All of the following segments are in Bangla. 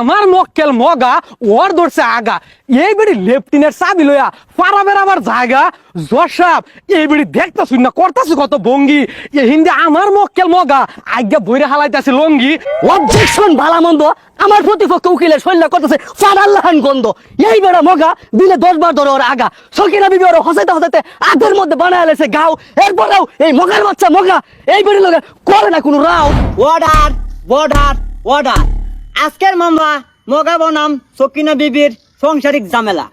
আমার মক্কেল মগা ওর ধরছে আগা। এই বেড়ি লেফটিনের চাবি লইয়া পারা বেড়াবার জায়গা জসাব এই বেড়ি দেখতাছুন না করতাছু কত ভঙ্গি। এ হিন্দি আমার মক্কেল মগা আজ্ঞা বইরে হালাইতাছে লঙ্গি। অবজেকশন ভালা মন্দ আমার প্রতিপক্ষ উকিলের শৈল্য করতেছে ফারাল্লাহান গন্ধ। এই বেড়া মগা দিলে দশ বার ধরে ওর আগা। সকিনা বিবি ওর হসাইতে হসাইতে আগের মধ্যে বানায় লেছে গাও। এরপরেও এই মগার বাচ্চা মগা এই বেড়ি লোকে করে না কোনো রাও। অর্ডার বর্ডার অর্ডার আজকের মামলা মগা বনাম সকিনা বিবির সংসারিক ঝামেলা।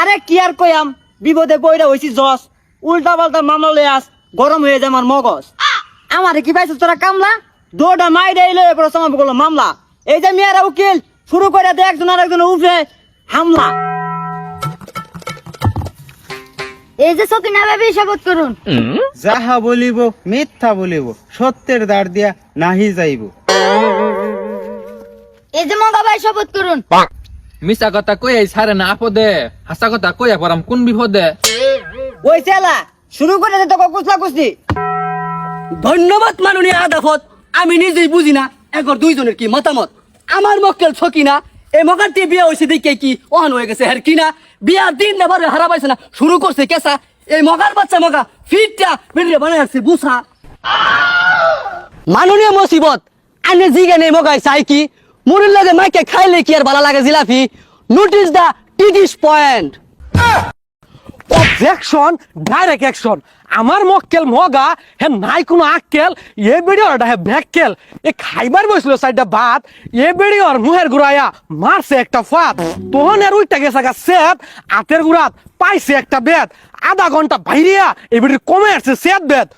আরে কি আর কয়াম বিপদে বইরা হইছি জস। উল্টা পাল্টা মামলা লয়ে আস গরম হয়ে যায় আমার মগজ। আমারে কি পাইছিস তোরা কামলা? দৌড়া মাই দেইলে এরপর সমাপ করল মামলা। এই যে মেয়েরা উকিল শুরু করে দে একজন আর একজন উপরে হামলা। এই যে সকিনা ভাবি শপথ করুন। যাহা বলিব মিথ্যা বলিব সত্যের দ্বার দিয়া নাহি যাইব। এই যে মগা ভাই শপথ করুন। মিছা কথা কই এই সারে না আপদে? হাসা কথা কোন বিপদে? ওই চেলা শুরু করে দে তোকে কুচলা কুচলি। ধন্যবাদ মাননীয় আদাফত আমি নিজেই বুঝি না একর দুইজনের কি মতামত? আমার মক্কেল ছকিনা এই মগার দিয়ে বিয়ে হয়েছে দেখে কি অহন হয়ে গেছে হ্যার কিনা বিয়া দিন নেবার হারা পাইছে না শুরু করছে কেসা এই মগার বাচ্চা মগা ফিটটা বেরিয়ে বানায় আসছে বুসা মাননীয় মুসিবত আনে জিগে নেই মগাই চাই কি? মুড়ির লগে মাইকে খাইলে কি আর ভালো লাগে জিলাপি? নোটিস দা টিটিস পয়েন্ট। অবজেকশন ডাইরেক্ট অ্যাকশন আমার মক্কেল মগা, হে নাই কোনো আক্কেল, এ বেড়ি ওর হে ব্যাককেল এ খাইবার বসল সাইডটা ভাত এ বেড়ি ওর মুহের গুড়াইয়া মারছে একটা ফাত তখন এর উইটা গেছে গা সেত আতের গুড়াত পাইছে একটা বেত আধা ঘণ্টা বাইরিয়া এ বেড়ির কমে আসছে সেত বেত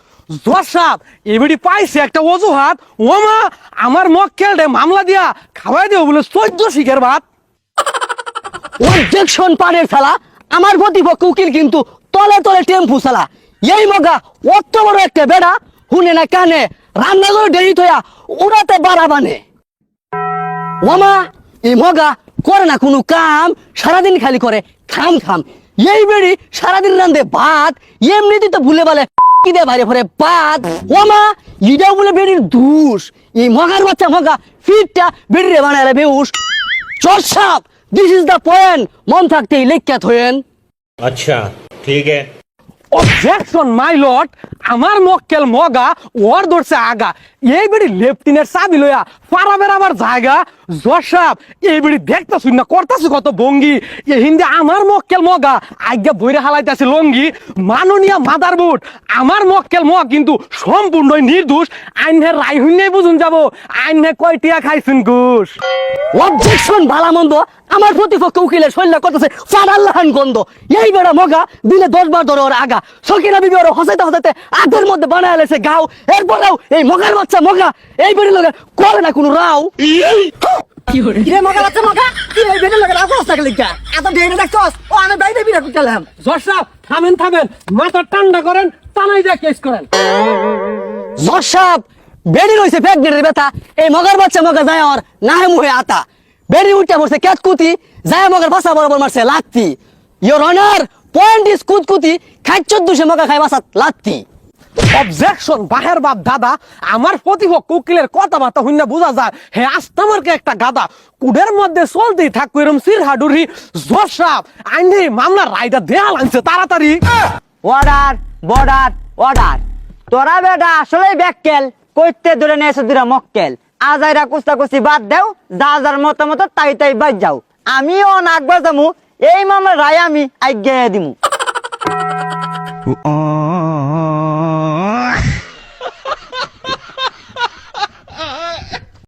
জসাত এবিডি পাইছে একটা অজুহাত। ওমা, আমার মক্কেল রে মামলা দিয়া খাওয়াই দেবো বলে চোদ্দ শিখের ভাত। অবজেকশন পানের ফেলা আমার প্রতিপক্ষ উকিল কিন্তু তলে তলে টেম্পু চালা। এই মগা অত বড় একটা বেড়া, হুনে না কানে রান্না করে দেরি থয়া উড়াতে বাড়া বানে। ওমা, এই মগা করে না কোনো কাম, সারাদিন খালি করে খাম খাম। এই বেড়ি সারাদিন রান্ধে ভাত এমনিতে তো ভুলে বলে কিদে ভারে ভরে ও মা ইডা বলে বেড়ির দুষ। এই মগার বাচ্চা মগা ফিটটা বেউস। চোর সাপ দিস ইজ দ্য পয়েন্ট মন থাকতেই লেখ্যাত হয়েন আচ্ছা ঠিক অবজেকশন মাই লর্ড আমার মক্কেল মগা ওর ধরছে আগা। এই বেড়ি লেফটিনের চাবি লইয়া পারা বেড়াবার জায়গা? না কত ভঙ্গি এ হিন্দি আমার মক্কেল মগা, আজ্ঞা বইরে হালাইতাছে লঙ্গি। মাননীয় মাদার বুট আমার মক্কেল মগ কিন্তু সম্পূর্ণ নির্দোষ। আইনের রায় হইনে বুঝুন যাব। আইনে কয়টিয়া খাইছুন ঘুষ? অবজেকশন মন্দ আমার প্রতিপক্ষ উকিলের শৈল্য করতেছে ফারাল্লাহান গন্ধ। এই বেড়া মগা দিলে দশ বার ধরে ওর আগা। সকিনা বিবি হসাইতে হসাইতে আগের মধ্যে বানায় লেছে গাও। এরপরেও এই মগার বাচ্চা মগা, এই বেড়ি লোকে করে না কোনো রাও? কিরে মগা বাচ্চা মগা? কি এই বেডের লাগে রাখো থাকলে লিখা এত দেরি দেখছস? ও আমি বাইরে বিরা জসাব থামেন থামেন। মাথা ঠান্ডা করেন টানাই যা কেস করেন। জসাব বেড়ি রয়েছে প্রেগনেন্টের ব্যথা। এই মগার বাচ্চা মগা যায় ওর নাহে মুহে আতা। বেড়ি উঠে পড়ছে কুতি যায় মগার বাসা বরাবর মারছে লাত্তি। ইয়োর অনার পয়েন্ট ইস কুতকুতি খাই চোদ্দশে মগা খাই বাসাত লাত্তি। অবজেকশন বাহের বাপ দাদা। আমার প্রতিপক্ষ উকিলের কথাবার্তা হইনা বোঝা যায়, হে আস্তামারকে একটা গাদা। কুডের মধ্যে চলতেই থাকব এরম সির হাডুরি জসাব আইনে মামলার রায়টা দেয়াল আনছে, তাড়াতাড়ি। অর্ডার বর্ডার অর্ডার তোরা বেটা আসলে ব্যাককেল, কইতে ধরে নিয়ে এসে দুরা মক্কেল। আজ আইরা কুস্তা কুস্তি বাদ দেও, যা যার মতো মতো তাই তাই বাদ যাও। আমিও নাকবার যামু এই মামলার রায় আমি আজ্ঞা দিমু। Oh.